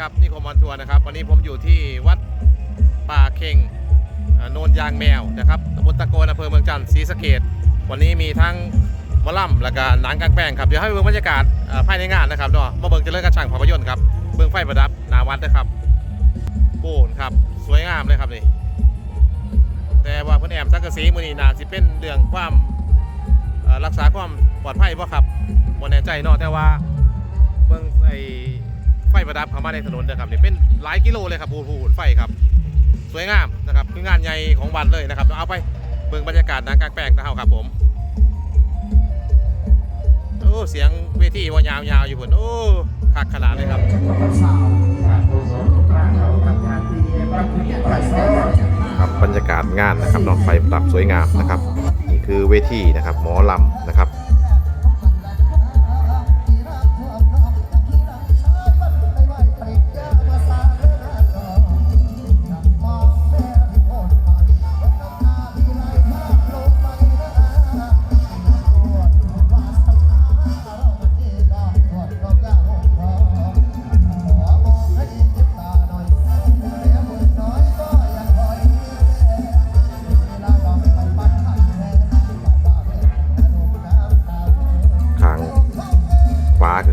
ครับนี่คมออนทัวร์นะครับวันนี้ผมอยู่ที่วัดป่าเข่งโนนยางแมวนะครับตำบลตะโกนอำเภอเมืองจันทร์ศรีสะเกดวันนี้มีทั้งวอลลัมแล้วก็หนังกลางแปลงครับเดี๋ยวให้เบิ่งบรรยากาศภายในงานนะครับเนาะมาเบิ่งจะเลิกกระช่างภาพยนตร์ครับเบิ่งไฟประดับนาวัดนะครับโอ้ครับสวยงามเลยครับนี่แต่ว่าเพื่อนแอมสังกะสีมือนี้นาสิเป็นเรื่องความรักษาความปลอดภัยบ่ครับบ่แน่ใจเนาะแต่ว่าเบิ่งไอ้ ไฟประดับเข้ามาในถนนนะครับนี่เป็นหลายกิโลเลยครับพูพูไฟครับ สวยงามนะครับคืองานใหญ่ของวัดเลยนะครับเอาไปเบิ่งบรรยากาศนางกลางแปลงนะเฮาครับผมโอ้เสียงเวทีว่ายาวๆอยู่พุ่นโอ้คักขนาดเลยครับครับบรรยากาศงานนะครับเนาะไฟประดับสวยงามนะครับนี่คือเวทีนะครับหมอลำนะครับ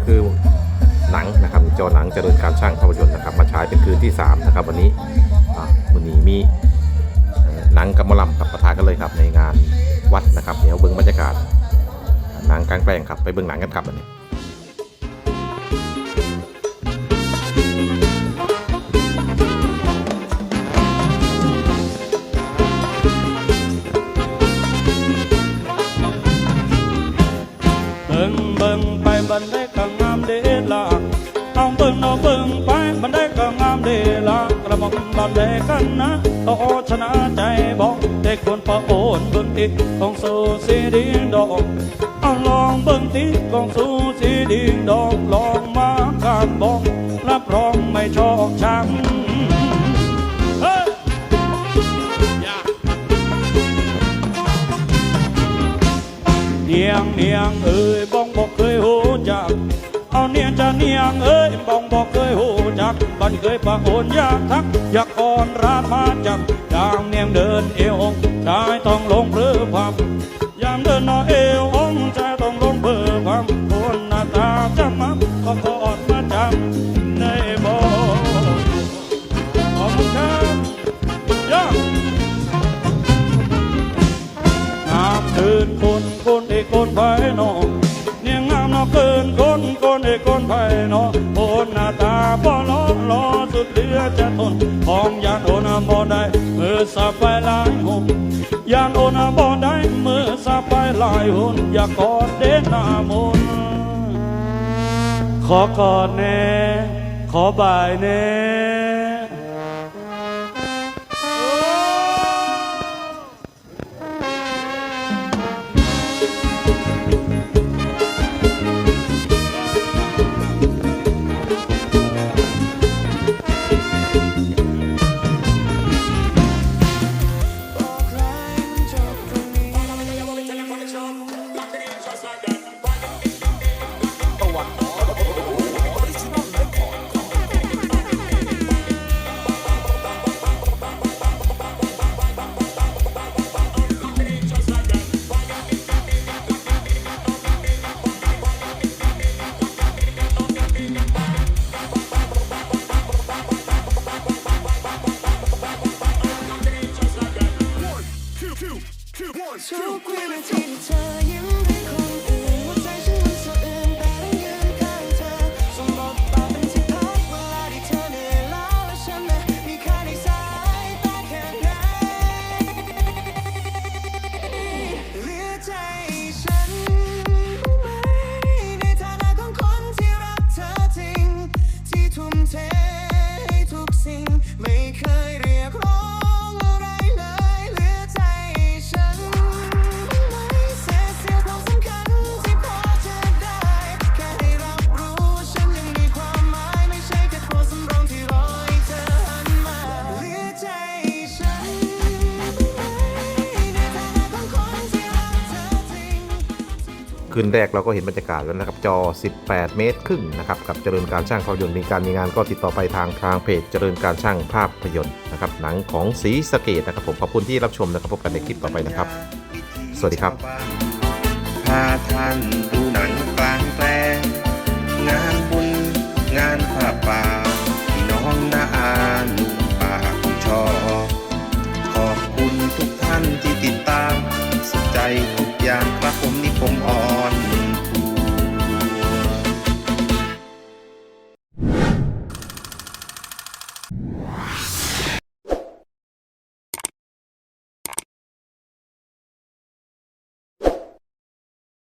คือหนังนะครับจอหนังเจริญการช่างภาพยนตร์นะครับ มาฉายเป็นคืนที่ 3 นะครับ วันนี้วันนี้มีหนังกับมะลำกับประทากันเลยครับในงานวัดนะครับเดี๋ยวเบิ้งบรรยากาศหนังกลางแปลงครับไปเบิ้งหนังกันครับวันนี้ ไปบันไดก็งามเดล่ะเอาเบิ่งเอาเบิ่งไปบันไดก็งามเดล่ะกระหม่อมบันไดกันนะต่อชนะใจบอกได้ควรประโอนเบิ่งติของสู่สีดิงดอกเอาลองเบิ่งติของสู่สีดิงดอกลองมาการบอกรับรองไม่ชอกช้ำเฮ้ยอย่าเนียงเนียงเอ้ยบ เอาเนียงเอ้ยบ้องบอกเคยหูจักบันเคยปะโอนยากทักอยากก่อนรามาจักดางเนียงเดินเอวองชายต้องลงเรือพับยามเดินนอเอวองชายต้องลงเรือพับคนหน้าตาจำมับก็กอดมาจำในบ่ขอบคุณครับย่างามเกินคนคนเอกคนภายนอกเนียงงามนอกเกินคน คนเอกคนภายนอโอนหน้าตาบ่ล้อล้อสุดเหลือจะทนของยานโอนบ่ได้มือสับไปลายหนยานโอนบ่ได้มือสับไปลายหุ่นอย่ากอดเด่นหน้ามนขอกอดแน่ขอบายแน่ ทุกวินาทีที่ คืนแรกเราก็เห็นบรรยากาศแล้วนะครับ จอ 18 เมตรครึ่งนะครับกับเจริญการช่างภาพยนตร์มีการมีงานก็ติดต่อไปทางทางเพจเจริญการช่างภาพยนตร์นะครับหนังของสีสเกตนะครับผมขอบคุณที่รับชมนะครับพบกันในคลิปต่อไปนะครับ สวัสดีครับพาท่านดูหนังกลางแปลงงานบุญงานผ้าป่า